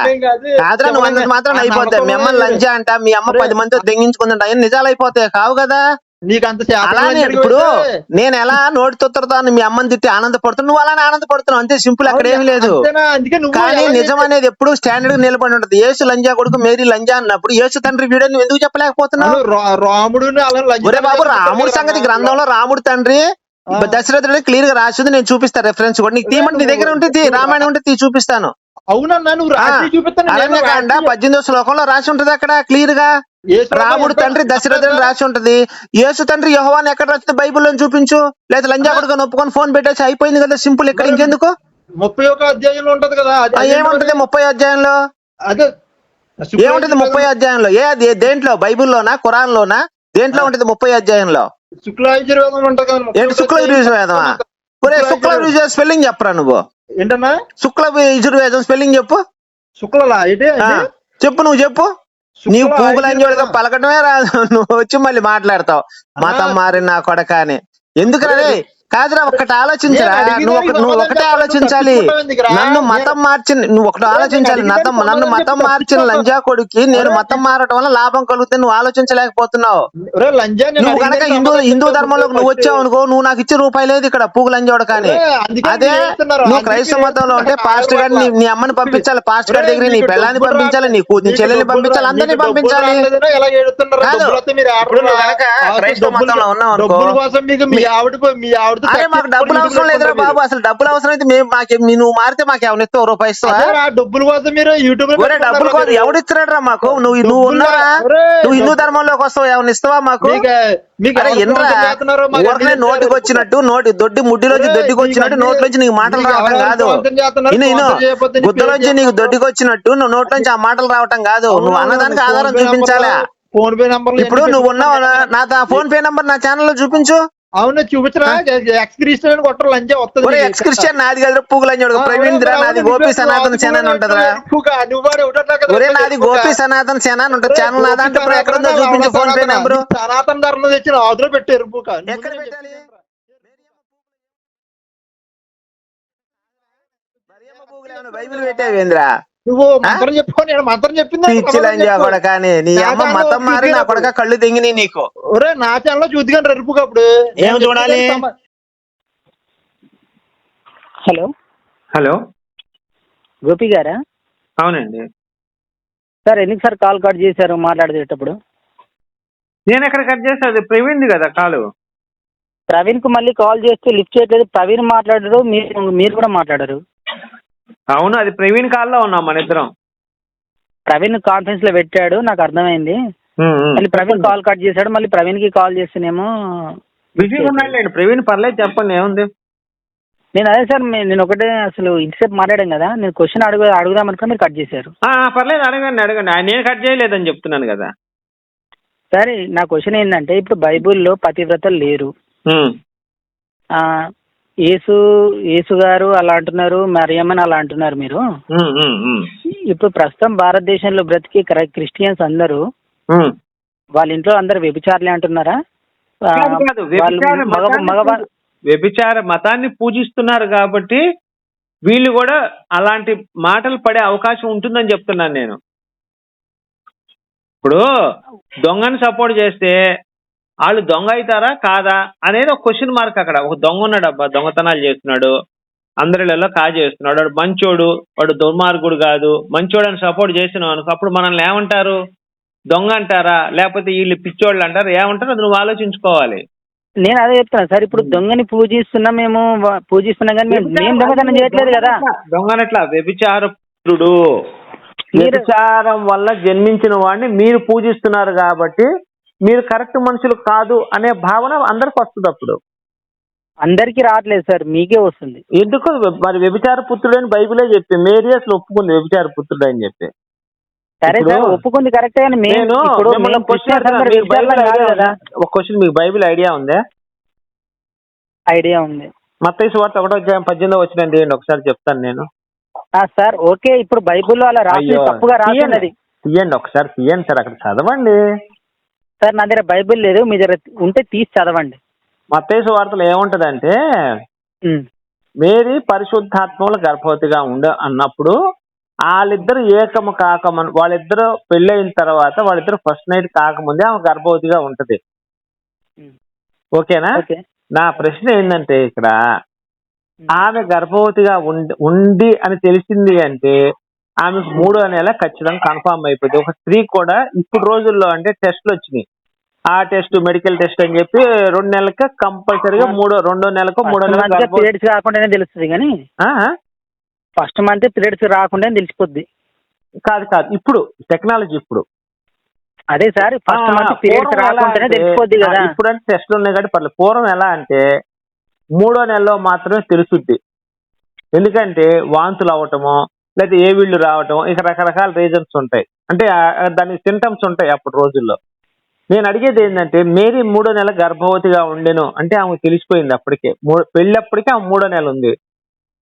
కాదురా నువ్వు అన్నది మాత్రం అయిపోద్దా మీ అమ్మ నమ్మకం లంజ అంట మీ అమ్మ. పది మందితో దెంగించుకుందంట అవన్నీ నిజాలు అయిపోతాయి కావు కదా నీకు అంత శాతం అలానే ఇప్పుడు నేను ఎలా నోటి తొత్తరతో మీ అమ్మని తిట్టి ఆనందపడుతున్నా నువ్వు అలానే ఆనందపడుతున్నావు అంతే సింపుల్ అక్కడ ఏమీ లేదు. కానీ నిజం అనేది ఎప్పుడు స్టాండర్డ్ నిలబడి ఉంటది. యేసు లంజా కొడుకు మేరీ లంజా అన్నప్పుడు యేసు తండ్రి వీడియో నువ్వు ఎందుకు చెప్పలేకపోతున్నావు? అవును, రా- రాముడుని అలా లంచం ఒరే బాబు రాముడి. సంగతి గ్రంథంలో రాముడు తండ్రి. దశరథుడు క్లియర్గా రాసింది నేను చూపిస్తా రెఫరెన్స్ కూడా. నీకు తీయమంటే నీ దగ్గర ఉంటే రామాయణం ఉంటే తీ చూపిస్తాను. అవునన్నా నువ్వు రాసి చూపిస్తాను పద్దెనిమిదో శ్లోకంలో రాసి ఉంటది అక్కడ క్లియర్గా? రాముడు తండ్రి దశరథుడు రాసి ఉంటది. యేసు తండ్రి యహోవాని ఎక్కడ రాసింది బైబిల్లో చూపించు? లేదా లంజాకుడుగా ఒప్పుకొని ఫోన్ పెట్టేసి అయిపోయింది కదా సింపుల్ ఇక్కడ ఇంకెందుకు? ముప్పై ఒక అధ్యాయంలో ఉంటది కదా ఏముంటది ముప్పై అధ్యాయంలో? అదే. ఏముంటది ముప్పై అధ్యాయంలో? ఏ అది దేంట్లో? బైబిల్లోనా? ఖురాన్ లోనా దేంట్లో ఉంటది ముప్పై అధ్యాయంలో? ముప్పై ఏంటి శుక్ల శుక్ల స్పెల్లింగ్ చెప్పరా నువ్వు? ఏంటన్నా? శుక్ల యజుర్వేదం స్పెల్లింగ్ చెప్పు. శుక్లలా? ఏంటి? చెప్పు నువ్వు చెప్పు. నీవు పూగులని చూడక ఆయుర్వేదం. పలకటమే రాదు. నువ్వు వచ్చి మళ్ళీ మాట్లాడతావు. మతం మారి నా కొడక అని. ఎందుకు రే? కాదురా ఒక్కటి ఆలోచించరా నువ్వు ఒకటే ఆలోచించాలి? నన్ను మతం మార్చి నువ్వు ఒకటి ఆలోచించాలి నతం నన్ను మతం మార్చిన. లంజా కొడుకి నేను మతం మారటం వల్ల లాభం కలుగుతుంది నువ్వు ఆలోచించలేకపోతున్నావు నువ్వు కనుక హిందూ హిందూ ధర్మంలోకి నువ్వు. వచ్చావు అనుకో నువ్వు నాకు ఇచ్చే రూపాయి లేదు ఇక్కడ పూగు లంజోడు కానీ అదే. నువ్వు క్రైస్తవ మతంలో ఉంటే. పాస్టర్ గారిని నీ- అమ్మని పంపించాలి పాస్టర్ గారి దగ్గర నీ పిల్లాన్ని పంపించాలి నీ నీ చెల్లెల్ని పంపించాలి అందరినీ పంపించాలి? కాదు. క్రైస్తవ మతంలో ఉన్నావు అనుకో. కోసం మీకు మీ ఆవిడ అరే మాకు డబ్బులు అవసరం లేదురా బాబు. అసలు డబ్బులు అవసరం అయితే మేము మాకు నువ్వు మారితే మాకు ఏమైనా ఇస్తావు రూపాయి ఇస్తావా? డబ్బుల కోసం మీరు యూట్యూబ్ ఒరే డబ్బులు కోసం ఎవడు ఇస్తున్నాడు మాకు? నువ్వు నువ్వు ఉన్నారా నువ్వు హిందూ ధర్మంలోకి వస్తావు? ఏమైనా ఇస్తావా మాకు? ఊరకనే నోటికి. వచ్చినట్టు నోటి దొడ్డి ముడ్డిలోంచి దొడ్డికి వచ్చినట్టు నోట్లోంచి నీకు మాటలు రావటం కాదు. స్పాన్సర్ చేస్తున్నారు? ఇను ఇను స్పాన్సర్ చేయకపోతే నీ గుద్దలోంచి నీకు. దొడ్డికి వచ్చినట్టు నువ్వు నోట్లోంచి ఆ మాటలు రావటం కాదు. నువ్వు అన్నదానికి ఆధారం చూపించాలా? ఫోన్ పే నంబర్ ఇప్పుడు నువ్వు ఉన్నావు? నా ఫోన్ పే నంబర్ నా ఛానల్లో చూపించు. అవును చూపించరా? ఎక్స్ క్రిస్టియన్ కొట్టరు లంచే వస్తుంది. ఎక్స్ క్రిస్టియన్ నాది కదా దిరా అవును, నాది గోపి సనాతన సేన అని ఉంటదిరా. ఒరే. నాది గోపి సనాతన సేన అని ఉంటది ఛానల్ నా దాంట్లో ఎక్కడ ఉందో చూపించు ఫోన్ పే నెంబరు. సనాతన తెచ్చిన ఆదులో పెట్టారు బుక్ ఎక్కడ పెట్టాలి? బైబిల్ పెట్టావేంద్రా? నువ్వు మంత్రం చెప్పుకో నేను మంత్రం చెప్పింది పిచ్చి లంజా కూడా కానీ నీ అమ్మ మతం మారి నా కొడక కళ్ళు తెంగిని నీకు. ఒరే నా ఛానల్ చూద్దిగాని రెరుపుకు అప్పుడు. ఏం చూడాలి? హలో? హలో? గోపి గారా? అవునండి. సార్ ఎందుకు సార్ కాల్ కట్ చేశారు మాట్లాడేటప్పుడు? నేను ఎక్కడ కట్ చేస్తాది ప్రవీణ్ది కదా కాలు. ప్రవీణ్కు మళ్ళీ కాల్ చేస్తే లిఫ్ట్ చేయట్లేదు. ప్రవీణ్ మాట్లాడరు మీరు మీరు కూడా మాట్లాడరు. అవును అది ప్రవీణ్ కాల్లో ఉన్నాం మన ఇద్దరం. ప్రవీణ్ కాన్ఫరెన్స్లో పెట్టాడు నాకు అర్థమైంది. మళ్ళీ ప్రవీణ్ కాల్ కట్ చేశాడు మళ్ళీ ప్రవీణ్కి కాల్ చేస్తేనేమో బిజీగా ఉన్నాడులేండి ప్రవీణ్ పర్లేదు చెప్పండి ఏముంది? నేను అదే సార్ నేను ఒకటే అసలు ఇంతసేపు మాట్లాడాం కదా నేను క్వశ్చన్ అడుగు అడుగుదాం అనుకుని మీరు కట్ చేశారు. పర్లేదు అడగండి అడగండి. నేను కట్ చేయలేదని చెప్తున్నాను కదా. సరే నా క్వశ్చన్ ఏంటంటే ఇప్పుడు బైబిల్లో పతివ్రతలు లేరు. యేసు యేసు గారు అలా అంటున్నారు మరియమ్మని అలా అంటున్నారు మీరు. ఇప్పుడు ప్రస్తుతం భారతదేశంలో బ్రతికే క్ర- క్రిస్టియన్స్ అందరూ. వాళ్ళ ఇంట్లో అందరు వ్యభిచారులే అంటున్నారా? వ్యభిచార మతాన్ని పూజిస్తున్నారు కాబట్టి వీళ్ళు కూడా అలాంటి మాటలు పడే అవకాశం ఉంటుందని చెప్తున్నాను నేను. ఇప్పుడు దొంగని సపోర్ట్ చేస్తే వాళ్ళు దొంగ అవుతారా? కాదా? అనేది ఒక క్వశ్చన్ మార్క్ అక్కడ. ఒక దొంగ ఉన్నాడు అబ్బా దొంగతనాలు చేస్తున్నాడు. అందరిలో కాజు చేస్తున్నాడు. వాడు మంచోడు వాడు దుర్మార్గుడు కాదు. మంచోడు అని సపోర్ట్ అనుకో అప్పుడు మనల్ని ఏమంటారు? దొంగ అంటారా? లేకపోతే వీళ్ళు పిచ్చోళ్ళు అంటారు? ఏమంటారు అది నువ్వు ఆలోచించుకోవాలి. నేను అదే చెప్తాను సార్ ఇప్పుడు దొంగని పూజిస్తున్నాం మేము పూజిస్తున్నాం కానీ మేము దొంగతనం చేయట్లేదు కదా. దొంగనట్లా వ్యభిచార పుత్రుడు మీరు- వ్యభిచారం వల్ల జన్మించిన వాడిని మీరు పూజిస్తున్నారు కాబట్టి మీరు కరెక్ట్ మనుషులు కాదు అనే భావన అందరికి వస్తుంది అప్పుడు. అందరికీ రావట్లేదు సార్ మీకే వస్తుంది. ఎందుకు? మరి వ్యభిచార పుత్రుడు అని బైబిలే చెప్పి మేరీ అసలు ఒప్పుకుంది వ్యభిచార పుత్రుడు అని చెప్పి. సరే ఇప్పుడు సార్ ఒప్పుకుంది కరెక్టే నేను? ఒక క్వశ్చన్ మీకు బైబిల్ ఐడియా ఉందా? ఐడియా ఉంది. మత్తయి వార్త ఒకటో అధ్యాయం పద్దెనిమిదో వచ్చినండి ఒకసారి చెప్తాను నేను. సార్ ఓకే ఇప్పుడు బైబిల్లో అలా రాసి తప్పుగా రాసినది తీయండి ఒకసారి తీయండి సార్ అక్కడ చదవండి. సార్ నా దగ్గర బైబిల్ లేదు మీ దగ్గర ఉంటే తీసి చదవండి. మత్తయి వార్తలో ఏముంటదంటే. మేరీ పరిశుద్ధాత్మల గర్భవతిగా ఉండ అన్నప్పుడు వాళ్ళిద్దరు ఏకము కాకమని వాళ్ళిద్దరు పెళ్ళైన తర్వాత వాళ్ళిద్దరు ఫస్ట్ నైట్ కాకముందే ఆమె గర్భవతిగా ఉంటది. ఓకేనా? ఓకే. నా ప్రశ్న ఏంటంటే ఇక్కడ ఆమె గర్భవతిగా ఉండి ఉంది అని తెలిసింది అంటే ఆమెకు మూడో నెల ఖచ్చితంగా కన్ఫామ్ అయిపోయింది ఒక స్త్రీ కూడా ఇప్పుడు రోజుల్లో అంటే టెస్ట్లు వచ్చినాయి. ఆ టెస్ట్ మెడికల్ టెస్ట్ అని చెప్పి రెండు నెలలకి కంపల్సరీగా మూడో రెండో నెలకు మూడో నెల పీరియడ్స్ రాకుండానే తెలుస్తుంది కానీ ఫస్ట్ మంత్ పీరియడ్స్ రాకుండానే తెలిసిపోద్ది. కాదు కాదు. ఇప్పుడు టెక్నాలజీ ఇప్పుడు. అదే సార్ ఫస్ట్ మంత్ పీరియడ్స్ రాకుండానే తెలిసిపోద్ది కదా. ఇప్పుడు అంటే టెస్ట్లు ఉన్నాయి కాబట్టి పర్లేదు. పూర్వం ఎలా అంటే మూడో నెలలో మాత్రమే తెలుసుద్ది. ఎందుకంటే వాంతులు అవటము లేకపోతే ఏ వీళ్ళు రావటం ఇక రకరకాల రీజన్స్ ఉంటాయి. అంటే దాని దానికి సింటమ్స్ ఉంటాయి అప్పుడు రోజుల్లో. నేను అడిగేది ఏంటంటే మేరీ మూడో నెల గర్భవతిగా ఉండెను అంటే ఆమెకు తెలిసిపోయింది అప్పటికే. మూ- పెళ్ళప్పటికే ఆమె మూడో నెల ఉంది.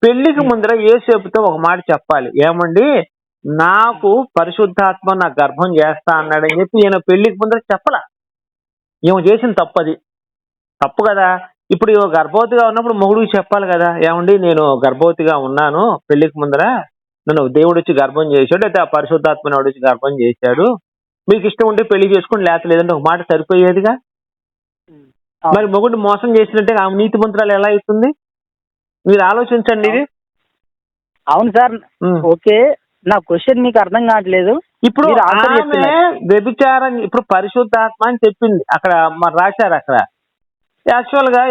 పెళ్ళికి ముందర ఏసేపుతో ఒక మాట చెప్పాలి. ఏమండి? నాకు పరిశుద్ధాత్మ నా గర్భం చేస్తా అన్నాడని చెప్పి ఈయన పెళ్ళికి ముందర చెప్పలా. ఈమె చేసిన తప్పు అది తప్పు కదా. ఇప్పుడు గర్భవతిగా ఉన్నప్పుడు మొగుడికి చెప్పాలి కదా. ఏమండి? నేను గర్భవతిగా ఉన్నాను పెళ్ళికి ముందర. నన్ను దేవుడు వచ్చి గర్భం చేశాడు అయితే ఆ పరిశుద్ధాత్మని వాడు వచ్చి గర్భం చేశాడు. మీకు ఇష్టం ఉంటే పెళ్ళి చేసుకుని లేక లేదంటే ఒక మాట సరిపోయేదిగా? మరి మొగుడు మోసం చేసినట్టే ఆమె నీతి మంత్రాలు ఎలా అవుతుంది మీరు ఆలోచించండి ఇది. అవును సార్. ఓకే నా క్వశ్చన్ మీకు అర్థం కావట్లేదు. ఇప్పుడు. వ్యభిచారం ఇప్పుడు పరిశుద్ధాత్మ అని చెప్పింది. అక్కడ మరి రాశారు అక్కడ. యాక్చువల్గా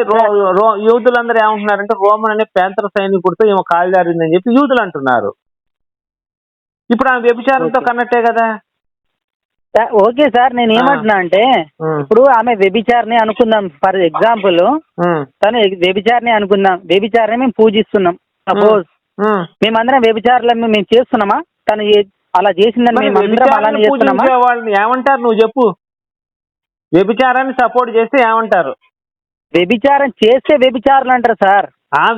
యూదులందరూ ఏమంటున్నారంటే రోమన్ అనే పేంతర సైనికుడితో ఈమె కాలు జారిందని చెప్పి యూదులు అంటున్నారు. ఇప్పుడు ఆమె వ్యభిచారంతో. కన్నట్టే కదా? ఓకే సార్ నేను ఏమంటున్నా అంటే ఇప్పుడు ఆమె వ్యభిచారిని అనుకుందాం ఫర్ ఎగ్జాంపుల్. తను వ్యభిచారిని అనుకుందాం. వ్యభిచారిని మేము పూజిస్తున్నాం సపోజ్. మేమందరం వ్యభిచారులు మేము చేస్తున్నామా? తను అలా చేసిందని మరి మేము అందరం వ్యభిచారాన్ని అలానే చేస్తున్నామా? వాళ్ళని ఏమంటారు? నువ్వు చెప్పు. వ్యభిచారాన్ని సపోర్ట్ చేస్తే ఏమంటారు? వ్యభిచారం చేస్తే వ్యభిచారులు అంటారు సార్.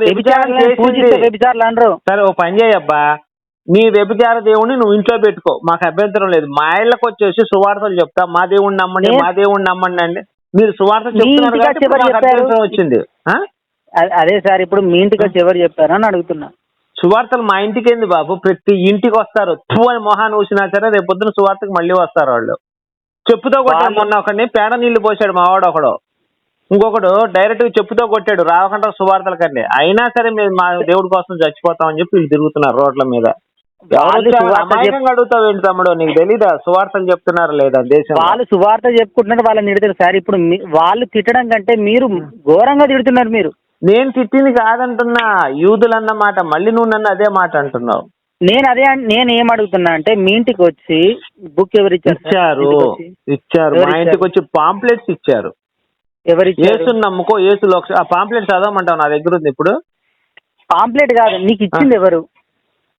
వ్యభిచారం వ్యభిచారులను పూజిస్తే వ్యభిచారులు అనరు సరే ఓ పని చేయబ్బా. నీ వ్యభిచార దేవుణ్ణి నువ్వు ఇంట్లో పెట్టుకో. మాకు అభ్యంతరం లేదు. మా ఇళ్ళకి వచ్చేసి సువార్తలు చెప్తా. మా దేవుణ్ణి నమ్మండి మా దేవుణ్ణి నమ్మండి అండి మీరు సువార్త మీ చెప్తున్నారు కాబట్టి మాకు? అభ్యంతరం వచ్చింది. అదే సార్ ఇప్పుడు మీ ఇంటికి వచ్చి ఎవరు చెప్పారు అని అడుగుతున్నా. సువార్తలు మా ఇంటికి ఏంది బాబు? ప్రతి ఇంటికి వస్తారు. తూ అని మొహాన్ని ఊసినా సరే రేపు పొద్దున సువార్తకు మళ్ళీ వస్తారు వాళ్ళు. చెప్పుతో కొట్టాడు మొన్న ఒకడిని పేడ నీళ్ళు పోసాడు మావాడు ఒకడు ఇంకొకడు డైరెక్ట్గా చెప్పుతో కొట్టాడు. రావకుండా సువార్తల కండి అయినా సరే మేము మా దేవుడి కోసం చచ్చిపోతామని చెప్పి వీళ్ళు తిరుగుతున్నారు రోడ్ల మీద. అమాయకంగా అడుగుతావు ఏంటి తమ్ముడు? నీకు తెలీదా? సువార్తలు చెప్తున్నారు లేదా దేశం వాళ్ళు సువార్త చెప్పుకుంటున్నారు వాళ్ళని తిడతారు సార్. ఇప్పుడు మీ- వాళ్ళు తిట్టడం కంటే మీరు ఘోరంగా తిడుతున్నారు మీరు. నేను తిట్టింది కాదంటున్నా. యూదులు అన్న మాట మళ్ళీ నువ్వు నన్ను అదే మాట అంటున్నావు. నేను అదే అన్- నేను ఏం అడుగుతున్నా అంటే మీ ఇంటికి వచ్చి బుక్ ఎవరు ఇచ్చారు సార్? ఇచ్చారు. ఇంటికి వచ్చి? ఇచ్చారు. ఎవరు మా ఇంటికి వచ్చి పాంప్లెట్స్ ఇచ్చారు. ఎవరు ఇచ్చారు? ఏసుని నమ్ముకో ఏసు లోక్ష ఆ పాంప్లెట్ చదవమంటావు నా దగ్గర ఉంది ఇప్పుడు. పాంప్లెట్ కాదు నీకు ఇచ్చింది ఎవరు?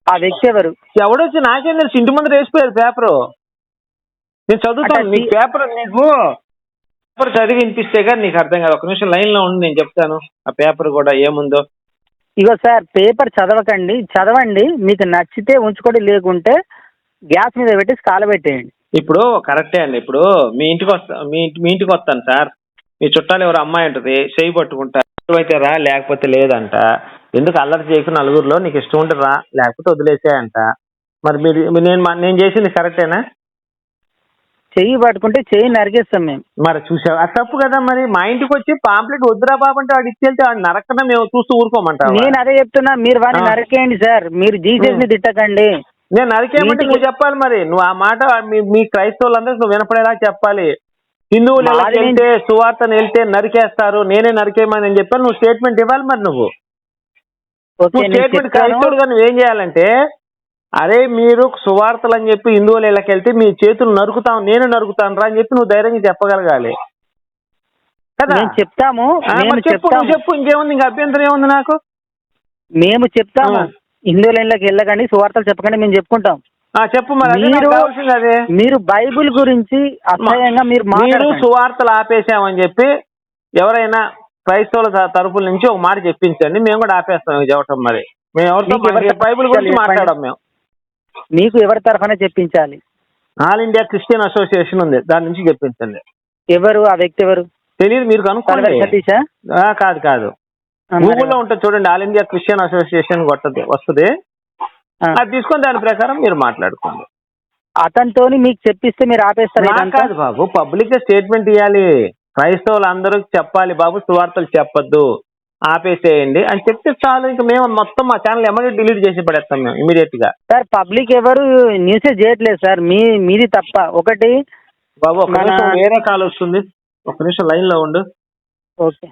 ఆ వ్యక్తి ఎవరు? ఎవడొచ్చి నాకేం తెలుసు? ఇంటి ముందు వేసిపోయారు పేపరు. నేను చదువుతాను. నీకు పేపర్ నీకు పేపర్ చదివి వినిపిస్తే కానీ నీకు అర్థం కాదు. ఒక నిమిషం లైన్లో ఉండి నేను చెప్తాను. ఆ పేపర్ కూడా ఏముందో. ఇగో సార్ పేపర్ చదవకండి. చదవండి. మీకు నచ్చితే ఉంచుకోండి. లేకుంటే గ్యాస్ మీద పెట్టి కాలబెట్టేయండి ఇప్పుడు కరెక్టే అండి. ఇప్పుడు మీ ఇంటికి వస్తా మీ ఇంటి మీ ఇంటికి వస్తాను సార్. మీ చుట్టాలు ఎవరు అమ్మాయి ఉంటుంది చేయి పట్టుకుంటా. అయితే రా లేకపోతే లేదంట. ఎందుకు అల్లరి చేయకు నలుగురిలో? నీకు ఇష్టం ఉంటే రా లేకపోతే వదిలేసేయంట. మరి మీరు నేను నేను చేసింది కరెక్టేనా? చెయ్యి పట్టుకుంటే చెయ్యి నరికేస్తాం మేము. మరి చూసావు? అది తప్పు కదా మరి. మా ఇంటికి వచ్చి పాంప్లెట్ వద్దురా బాబు అంటే వాడు ఇచ్చేళ్తే వాడు నరకన మేము చూస్తూ ఊరుకోమంటావా? నేను అదే చెప్తున్నా మీరు వాడిని. నరికేయండి సార్. మీరు జీసస్ని తిట్టకండి. నేను నరికేయమంటే నువ్వు చెప్పాలి మరి. నువ్వు ఆ మాట మీ క్రైస్తవులందరికీ నువ్వు వినపడేలా చెప్పాలి. హిందువులు వెళ్తే సువార్తను వెళ్తే నరికేస్తారు. నేనే నరికేయమని చెప్పాను. నువ్వు స్టేట్మెంట్ ఇవ్వాలి మరి నువ్వు. స్టేట్మెంట్ క్రైస్తవుడుగా నువ్వేం చేయాలంటే అరే మీరు సువార్తలు అని చెప్పి హిందువులు ఇళ్ళకి వెళ్తే మీ చేతులు నరుకుతాం నేను నరుకుతాను రా అని చెప్పి నువ్వు ధైర్యంగా చెప్పగలగాలి. కదా? చెప్తాము చెప్పు నువ్వు చెప్పు ఇంకేముంది ఇంకా అభ్యంతరం ఏముంది నాకు? మేము చెప్తాము ఆ. హిందూ లైన్లోకి వెళ్ళకండి సువార్తలు చెప్పకండి మేము చెప్పుకుంటాం. ఆ, చెప్పు మరి బైబిల్ గురించి అసహ్యంగా మీరు మీరు సువార్తలు ఆపేసామని చెప్పి ఎవరైనా క్రైస్తవుల త- తరపుల నుంచి ఒక మాట చెప్పించండి. మేము కూడా ఆపేస్తాం చెప్పటం మరి. మేము ఎవరితో బైబిల్ గురించి చెప్పండి. మాట్లాడాం మేము. మీకు ఎవరి తరఫున చెప్పించాలి? ఆల్ ఇండియా క్రిస్టియన్ అసోసియేషన్ ఉంది. దాని నుంచి చెప్పించండి. ఎవరు? ఆ వ్యక్తి ఎవరు? తెలియదు మీరు కనుక్కోండి. సతీషా? ఆ, కాదు కాదు. గూగుల్లో ఉంటుంది చూడండి. ఆల్ ఇండియా క్రిస్టియన్ అసోసియేషన్ కొట్టది వస్తుంది. అది తీసుకొని దాని ప్రకారం మీరు మాట్లాడుకోండి. అతనితోని మీకు చెప్పిస్తే మీరు ఆపేస్తారు? కాదు బాబు. పబ్లిక్ స్టేట్మెంట్ ఇవ్వాలి క్రైస్తవులు అందరూ చెప్పాలి బాబు సువార్తలు చెప్పొద్దు ఆపేసేయండి అని చెప్తే చాలు. ఇంకా మేము మొత్తం మా ఛానల్ ఎమ్మడి డిలీట్ చేసి పడేస్తాం మేము ఇమీడియట్గా. సార్ పబ్లిక్ ఎవరు న్యూసే చేయట్లేదు సార్ మీ మీది తప్ప. ఒకటి బాబు ఒక నిమిషం వేరే కాల్ వస్తుంది. ఒక నిమిషం లైన్లో ఉండు. ఓకే.